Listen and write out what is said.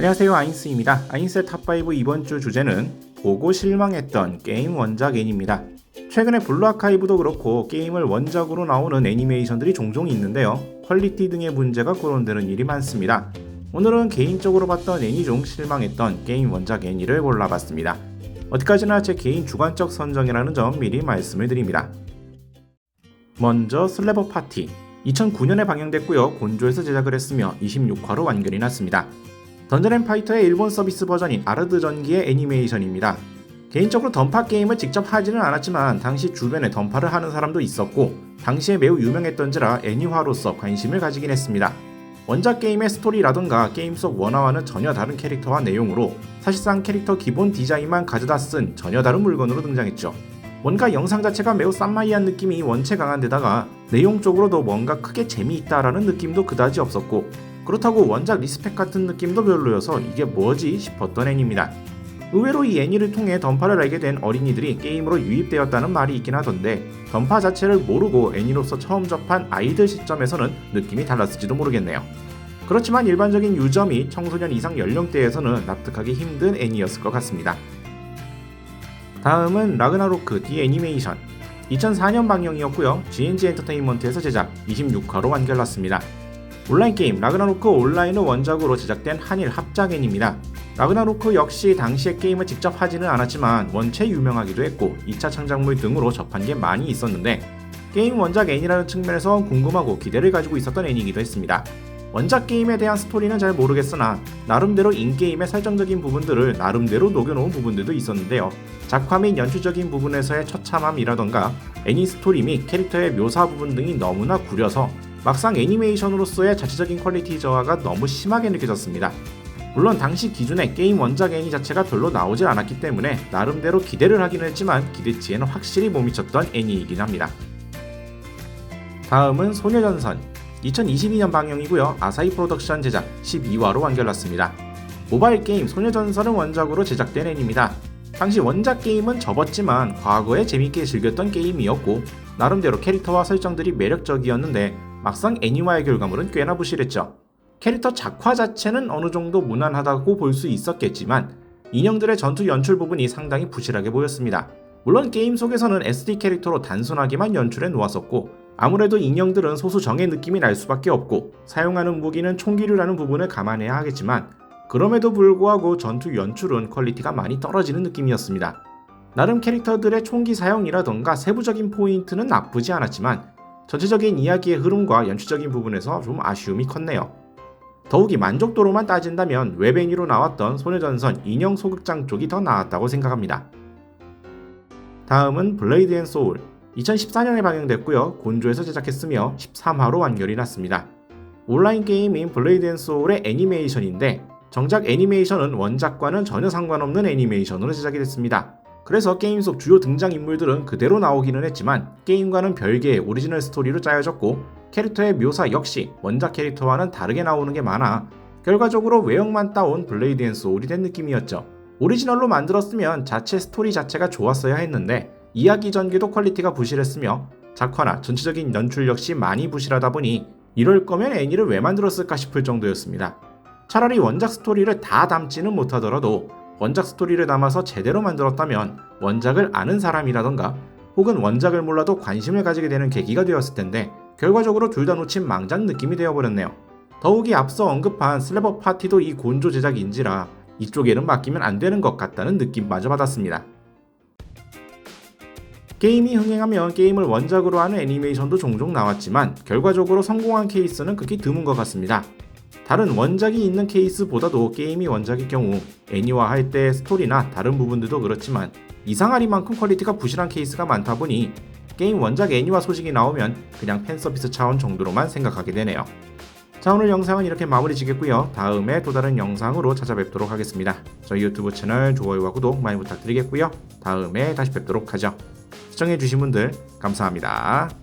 안녕하세요 아인스입니다. 아인스의 탑5 이번 주 주제는 보고 실망했던 게임 원작 애니입니다. 최근에 블루 아카이브도 그렇고 게임을 원작으로 나오는 애니메이션들이 종종 있는데요. 퀄리티 등의 문제가 거론되는 일이 많습니다. 오늘은 개인적으로 봤던 애니 중 실망했던 게임 원작 애니를 골라봤습니다. 어디까지나 제 개인 주관적 선정이라는 점 미리 말씀을 드립니다. 먼저 슬래버 파티 2009년에 방영됐고요. 곤조에서 제작을 했으며 26화로 완결이 났습니다. 던전앤파이터의 일본 서비스 버전인 아르드 전기의 애니메이션입니다. 개인적으로 던파 게임을 직접 하지는 않았지만 당시 주변에 던파를 하는 사람도 있었고 당시에 매우 유명했던지라 애니화로서 관심을 가지긴 했습니다. 원작 게임의 스토리라던가 게임 속 원화와는 전혀 다른 캐릭터와 내용으로 사실상 캐릭터 기본 디자인만 가져다 쓴 전혀 다른 물건으로 등장했죠. 뭔가 영상 자체가 매우 쌈마이한 느낌이 원체 강한 데다가 내용적으로도 뭔가 크게 재미있다라는 느낌도 그다지 없었고 그렇다고 원작 리스펙 같은 느낌도 별로여서 이게 뭐지 싶었던 애니입니다. 의외로 이 애니를 통해 던파를 알게 된 어린이들이 게임으로 유입되었다는 말이 있긴 하던데 던파 자체를 모르고 애니로서 처음 접한 아이들 시점에서는 느낌이 달랐을지도 모르겠네요. 그렇지만 일반적인 및 청소년 이상 연령대에서는 납득하기 힘든 애니였을 것 같습니다. 다음은 라그나로크 디 애니메이션 2004년 방영이었고요. GNG 엔터테인먼트에서 제작 26화로 완결났습니다. 온라인 게임 라그나로크 온라인은 원작으로 제작된 한일 합작 애니입니다. 라그나로크 역시 당시에 게임을 직접 하지는 않았지만 원체 유명하기도 했고 2차 창작물 등으로 접한 게 많이 있었는데 게임 원작 애니라는 측면에서 궁금하고 기대를 가지고 있었던 애니이기도 했습니다. 원작 게임에 대한 스토리는 잘 모르겠으나 나름대로 인게임의 설정적인 부분들을 나름대로 녹여놓은 부분들도 있었는데요. 작화 및 연출적인 부분에서의 처참함이라던가 애니 스토리 및 캐릭터의 묘사 부분 등이 너무나 구려서 막상 애니메이션으로서의 자체적인 퀄리티 저하가 너무 심하게 느껴졌습니다. 물론 당시 기준에 게임 원작 애니 자체가 별로 나오질 않았기 때문에 나름대로 기대를 하긴 했지만 기대치에는 확실히 못 미쳤던 애니이긴 합니다. 다음은 소녀전선 2022년 방영이고요. 아사히 프로덕션 제작 12화로 완결났습니다. 모바일 게임 소녀전선은 원작으로 제작된 애니입니다. 당시 원작 게임은 접었지만 과거에 재밌게 즐겼던 게임이었고 나름대로 캐릭터와 설정들이 매력적이었는데 막상 애니화의 결과물은 꽤나 부실했죠. 캐릭터 작화 자체는 어느 정도 무난하다고 볼 수 있었겠지만 인형들의 전투 연출 부분이 상당히 부실하게 보였습니다. 물론 게임 속에서는 SD 캐릭터로 단순하게만 연출해 놓았었고 아무래도 인형들은 소수 정의 느낌이 날 수밖에 없고 사용하는 무기는 총기류라는 부분을 감안해야 하겠지만 그럼에도 불구하고 전투 연출은 퀄리티가 많이 떨어지는 느낌이었습니다. 나름 캐릭터들의 총기 사용이라던가 세부적인 포인트는 나쁘지 않았지만 전체적인 이야기의 흐름과 연출적인 부분에서 좀 아쉬움이 컸네요. 더욱이 만족도로만 따진다면 웹애니로 나왔던 소녀전선 인형 소극장 쪽이 더 나았다고 생각합니다. 다음은 블레이드 앤 소울 2014년에 방영됐고요. 곤조에서 제작했으며 13화로 완결이 났습니다. 온라인 게임인 블레이드 앤 소울의 애니메이션인데 정작 애니메이션은 원작과는 전혀 상관없는 애니메이션으로 제작이 됐습니다. 그래서 게임 속 주요 등장인물들은 그대로 나오기는 했지만 게임과는 별개의 오리지널 스토리로 짜여졌고 캐릭터의 묘사 역시 원작 캐릭터와는 다르게 나오는 게 많아 결과적으로 외형만 따온 블레이드 앤 소울이 된 느낌이었죠. 오리지널로 만들었으면 자체 스토리 자체가 좋았어야 했는데 이야기 전개도 퀄리티가 부실했으며 작화나 전체적인 연출 역시 많이 부실하다 보니 이럴 거면 애니를 왜 만들었을까 싶을 정도였습니다. 차라리 원작 스토리를 다 담지는 못하더라도 원작 스토리를 담아서 제대로 만들었다면 원작을 아는 사람이라던가 혹은 원작을 몰라도 관심을 가지게 되는 계기가 되었을 텐데 결과적으로 둘 다 놓친 망작 느낌이 되어버렸네요. 더욱이 앞서 언급한 슬래버 파티도 이 곤조 제작인지라 이쪽에는 맡기면 안 되는 것 같다는 느낌마저 받았습니다. 게임이 흥행하면 게임을 원작으로 하는 애니메이션도 종종 나왔지만 결과적으로 성공한 케이스는 극히 드문 것 같습니다. 다른 원작이 있는 케이스보다도 게임이 원작의 경우 애니화 할 때 스토리나 다른 부분들도 그렇지만 이상하리만큼 퀄리티가 부실한 케이스가 많다 보니 게임 원작 애니화 소식이 나오면 그냥 팬서비스 차원 정도로만 생각하게 되네요. 자 오늘 영상은 이렇게 마무리 지겠고요. 다음에 또 다른 영상으로 찾아뵙도록 하겠습니다. 저희 유튜브 채널 좋아요와 구독 많이 부탁드리겠고요. 다음에 다시 뵙도록 하죠. 시청해주신 분들 감사합니다.